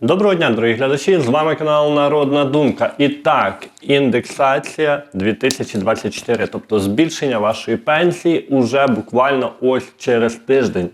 Доброго дня, дорогі глядачі! З вами канал Народна Думка. І так, індексація 2024, тобто збільшення вашої пенсії уже буквально ось через тиждень.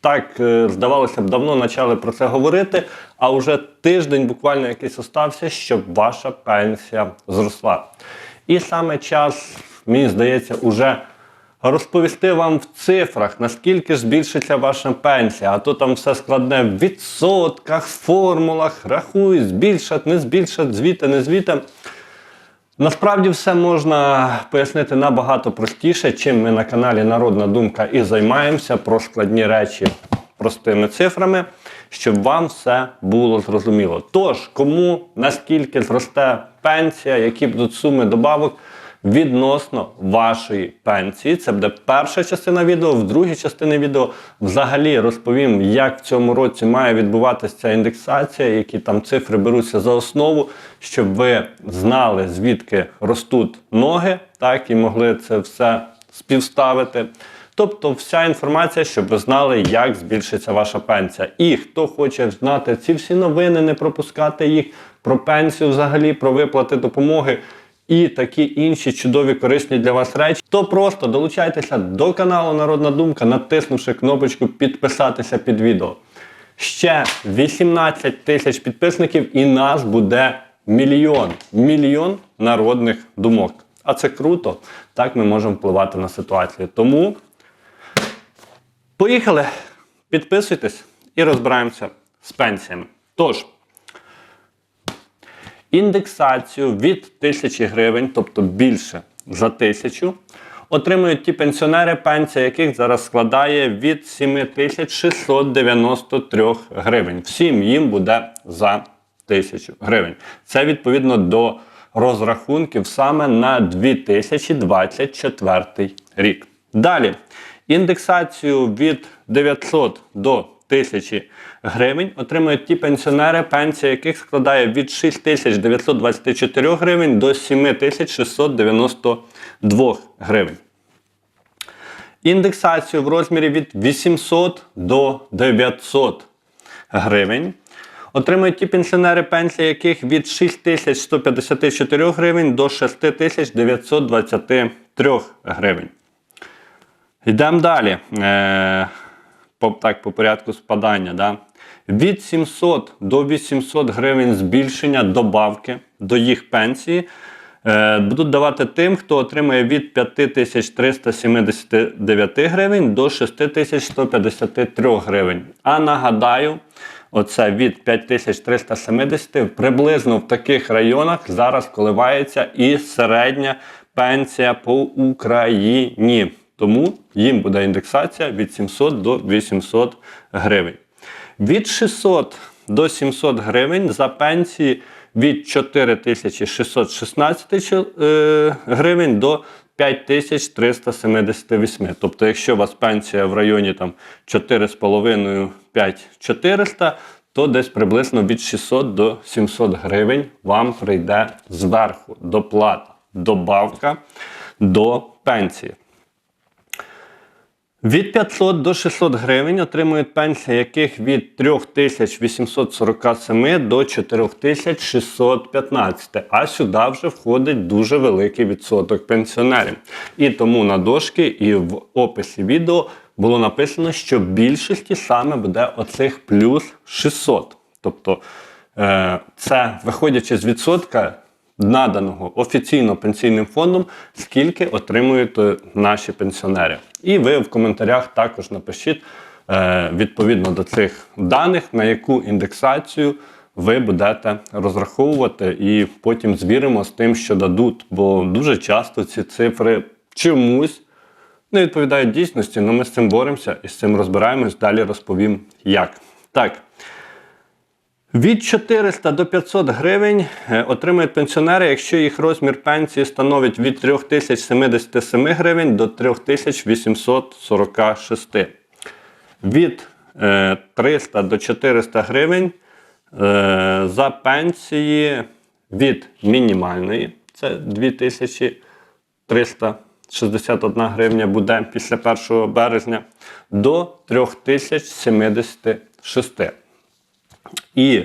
Так, е, здавалося б, давно почали про це говорити, а вже тиждень буквально якийсь остався, щоб ваша пенсія зросла. І саме час, мені здається, уже розповісти вам в цифрах, наскільки збільшиться ваша пенсія. А то там все складне в відсотках, формулах, рахуй, збільшать, не збільшать, звіти, не звіти. Насправді все можна пояснити набагато простіше, чим ми на каналі Народна Думка і займаємося про складні речі простими цифрами, щоб вам все було зрозуміло. Тож, кому наскільки зросте пенсія, які будуть суми добавок відносно вашої пенсії. Це буде перша частина відео. В другій частині відео взагалі розповім, як в цьому році має відбуватися ця індексація, які там цифри беруться за основу, щоб ви знали, звідки ростуть ноги, так і могли це все співставити. Тобто вся інформація, щоб ви знали, як збільшиться ваша пенсія. І хто хоче знати ці всі новини, не пропускати їх про пенсію, взагалі, про виплати допомоги і такі інші чудові корисні для вас речі, то просто долучайтеся до каналу Народна Думка, натиснувши кнопочку підписатися під відео. Ще 18 тисяч підписників, і нас буде мільйон. Мільйон народних думок. А це круто. Так ми можемо впливати на ситуацію. Тому поїхали, підписуйтесь і розбираємося з пенсіями. Тож, індексацію від 1000 гривень, тобто більше за 1000, отримують ті пенсіонери, пенсія яких зараз складає від 7693 гривень. Всім їм буде за 1000 гривень. Це відповідно до розрахунків саме на 2024 рік. Далі, індексацію від 900 до 1000 гривень отримують ті пенсіонери, пенсія яких складає від 6924 гривень до 7692 гривень. Індексацію в розмірі від 800 до 900 гривень. Отримують ті пенсіонери, пенсія яких від 6154 гривень до 6923 гривень. Йдемо далі. По, так, по порядку спадання. Да? Від 700 до 800 гривень збільшення добавки до їх пенсії е, будуть давати тим, хто отримує від 5379 гривень до 6153 гривень. А нагадаю, оце від 5370 приблизно в таких районах зараз коливається і середня пенсія по Україні. Тому їм буде індексація від 700 до 800 гривень. Від 600 до 700 гривень за пенсії від 4616 е, гривень до 5378. Тобто, якщо у вас пенсія в районі там 4,5-5400, то десь приблизно від 600 до 700 гривень вам прийде зверху доплата, добавка до пенсії. Від 500 до 600 гривень отримують пенсії, яких від 3847 до 4615. А сюди вже входить дуже великий відсоток пенсіонерів. І тому на дошки і в описі відео було написано, що більшості саме буде оцих плюс 600. Тобто е, це виходячи з відсотка наданого офіційно пенсійним фондом, скільки отримують е, наші пенсіонери. І ви в коментарях також напишіть е, відповідно до цих даних, на яку індексацію ви будете розраховувати, і потім звіримо з тим, що дадуть. Бо дуже часто ці цифри чомусь не відповідають дійсності, але ми з цим боремося і з цим розбираємось. Далі розповім як. Так. Від 400 до 500 гривень е, отримують пенсіонери, якщо їх розмір пенсії становить від 3077 гривень до 3846. Від е, 300 до 400 гривень е, за пенсії від мінімальної, це 2361 гривня буде після 1 березня, до 3076. І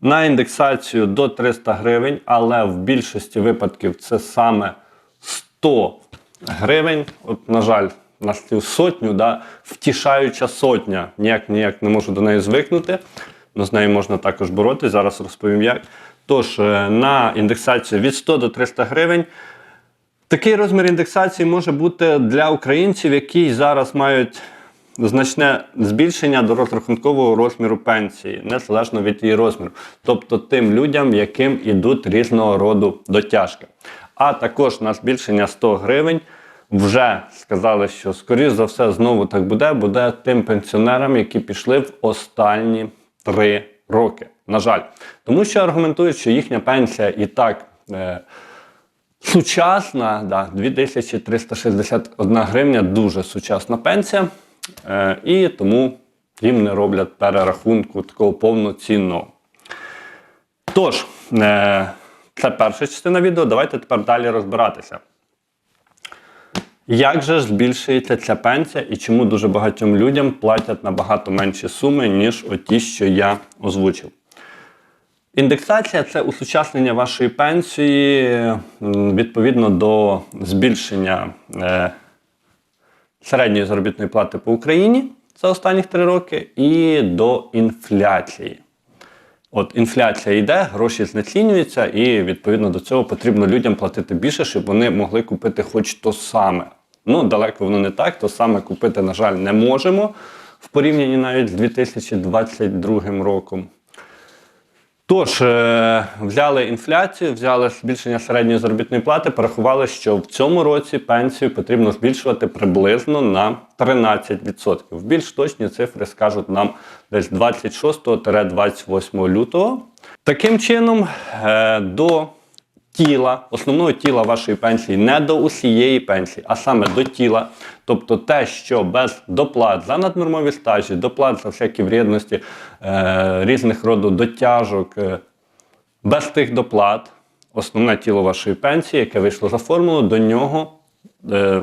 на індексацію до 300 гривень, але в більшості випадків це саме 100 гривень. От, на жаль, на сотню, да, втішаюча сотня. Ніяк ніяк не можу до неї звикнути. але з нею можна також боротися. Зараз розповім як. Тож, е, на індексацію від 100 до 300 гривень. Такий розмір індексації може бути для українців, які зараз мають значне збільшення до розрахункового розміру пенсії, незалежно від її розміру. Тобто тим людям, яким ідуть різного роду дотяжки. А також на збільшення 100 гривень вже сказали, що скоріш за все знову так буде, буде тим пенсіонерам, які пішли в останні три роки. На жаль, тому що аргументують, що їхня пенсія і так. Е, Сучасна, да, 2361 гривня, дуже сучасна пенсія. Е, і тому їм не роблять перерахунку такого повноцінного. Тож, е, це перша частина відео. Давайте тепер далі розбиратися. Як же збільшується ця пенсія і чому дуже багатьом людям платять набагато менші суми, ніж оті, що я озвучив? Індексація це усучаснення вашої пенсії відповідно до збільшення е, середньої заробітної плати по Україні за останні три роки і до інфляції. От інфляція йде, гроші знецінюються, і відповідно до цього потрібно людям платити більше, щоб вони могли купити хоч то саме. Ну, далеко воно не так, то саме купити, на жаль, не можемо в порівнянні навіть з 2022 роком. Тож, е, взяли інфляцію, взяли збільшення середньої заробітної плати, порахували, що в цьому році пенсію потрібно збільшувати приблизно на 13%. Більш точні цифри скажуть нам десь 26-28 лютого. Таким чином, е, до тіла, основного тіла вашої пенсії, не до усієї пенсії, а саме до тіла. Тобто те, що без доплат за наднормові стажі, доплат за всякі вредності, е, різних роду дотяжок, е, без тих доплат, основне тіло вашої пенсії, яке вийшло за формулу, до нього е,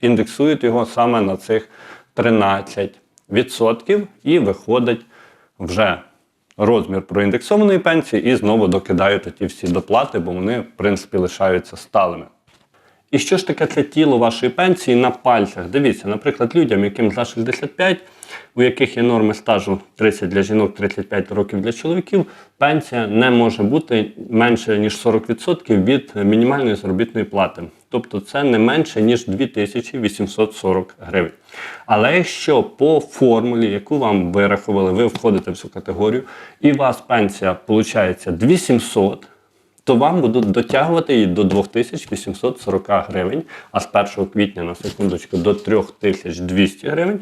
індексують його саме на цих 13% і виходить вже розмір проіндексованої пенсії і знову докидають ті всі доплати, бо вони, в принципі, лишаються сталими. І що ж таке це тіло вашої пенсії на пальцях? Дивіться, наприклад, людям, яким за 65, у яких є норми стажу 30 для жінок, 35 років для чоловіків, пенсія не може бути менше ніж 40% від мінімальної заробітної плати. Тобто це не менше ніж 2840 гривень. Але якщо по формулі, яку вам вирахували, ви входите в цю категорію, і у вас пенсія виходить 2700, то вам будуть дотягувати її до 2840 гривень, а з 1 квітня на секундочку до 3200 гривень.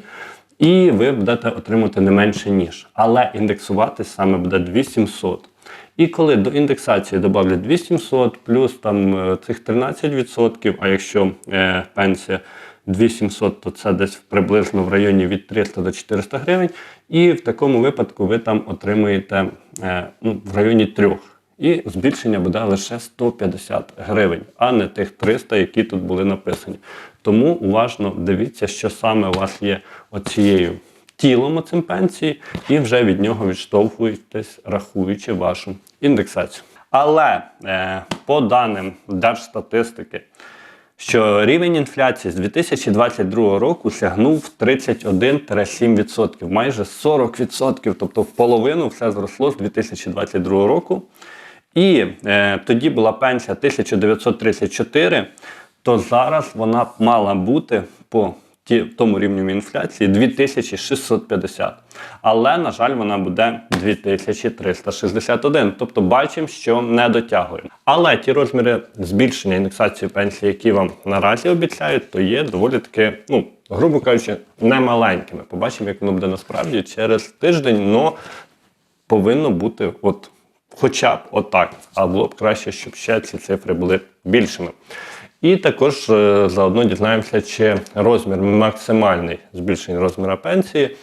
І ви будете отримати не менше ніж. Але індексувати саме буде 2700. І коли до індексації додавлять 2700 плюс там е, цих 13%, а якщо е, пенсія 2700, то це десь приблизно в районі від 300 до 400 гривень. І в такому випадку ви там отримуєте е, ну, в районі 3. І збільшення буде лише 150 гривень, а не тих 300, які тут були написані. Тому уважно дивіться, що саме у вас є оцією тілом оцим пенсії, і вже від нього відштовхуєтесь, рахуючи вашу індексацію. Але е, по даним Держстатистики, що рівень інфляції з 2022 року сягнув 31-7%, майже 40%, тобто в половину все зросло з 2022 року. І е, тоді була пенсія 1934, то зараз вона мала бути по ті, тому рівню інфляції 2650. Але, на жаль, вона буде 2361. Тобто бачимо, що не дотягуємо. Але ті розміри збільшення індексації пенсії, які вам наразі обіцяють, то є доволі таки, ну, грубо кажучи, немаленькими. Побачимо, як воно буде насправді через тиждень, але повинно бути от хоча б отак. А було б краще, щоб ще ці цифри були більшими. І також е, заодно дізнаємося, чи розмір максимальний збільшення розміру пенсії,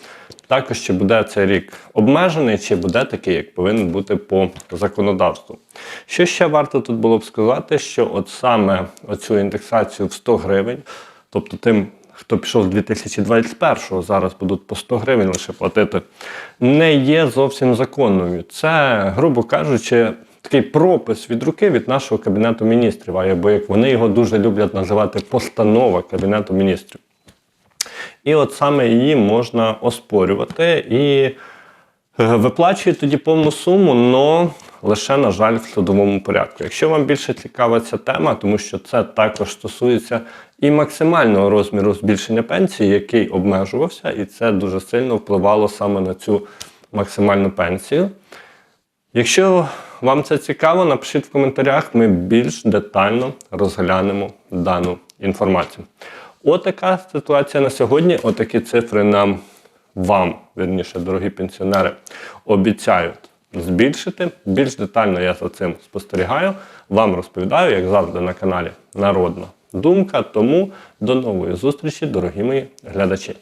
також чи буде цей рік обмежений, чи буде такий, як повинен бути по законодавству. Що ще варто тут було б сказати, що от саме оцю індексацію в 100 гривень, тобто тим хто пішов з 2021-го, зараз будуть по 100 гривень лише платити, не є зовсім законною. Це, грубо кажучи, такий пропис від руки від нашого кабінету міністрів, або як вони його дуже люблять називати постанова кабінету міністрів. І от саме її можна оспорювати і е, виплачує тоді повну суму, але лише, на жаль, в судовому порядку. Якщо вам більше цікава ця тема, тому що це також стосується і максимального розміру збільшення пенсії, який обмежувався, і це дуже сильно впливало саме на цю максимальну пенсію. Якщо вам це цікаво, напишіть в коментарях, ми більш детально розглянемо дану інформацію. Отака ситуація на сьогодні. Отакі цифри нам вам, вірніше, дорогі пенсіонери, обіцяють збільшити. Більш детально я за цим спостерігаю. Вам розповідаю, як завжди, на каналі Народна Думка. Тому до нової зустрічі, дорогі мої глядачі.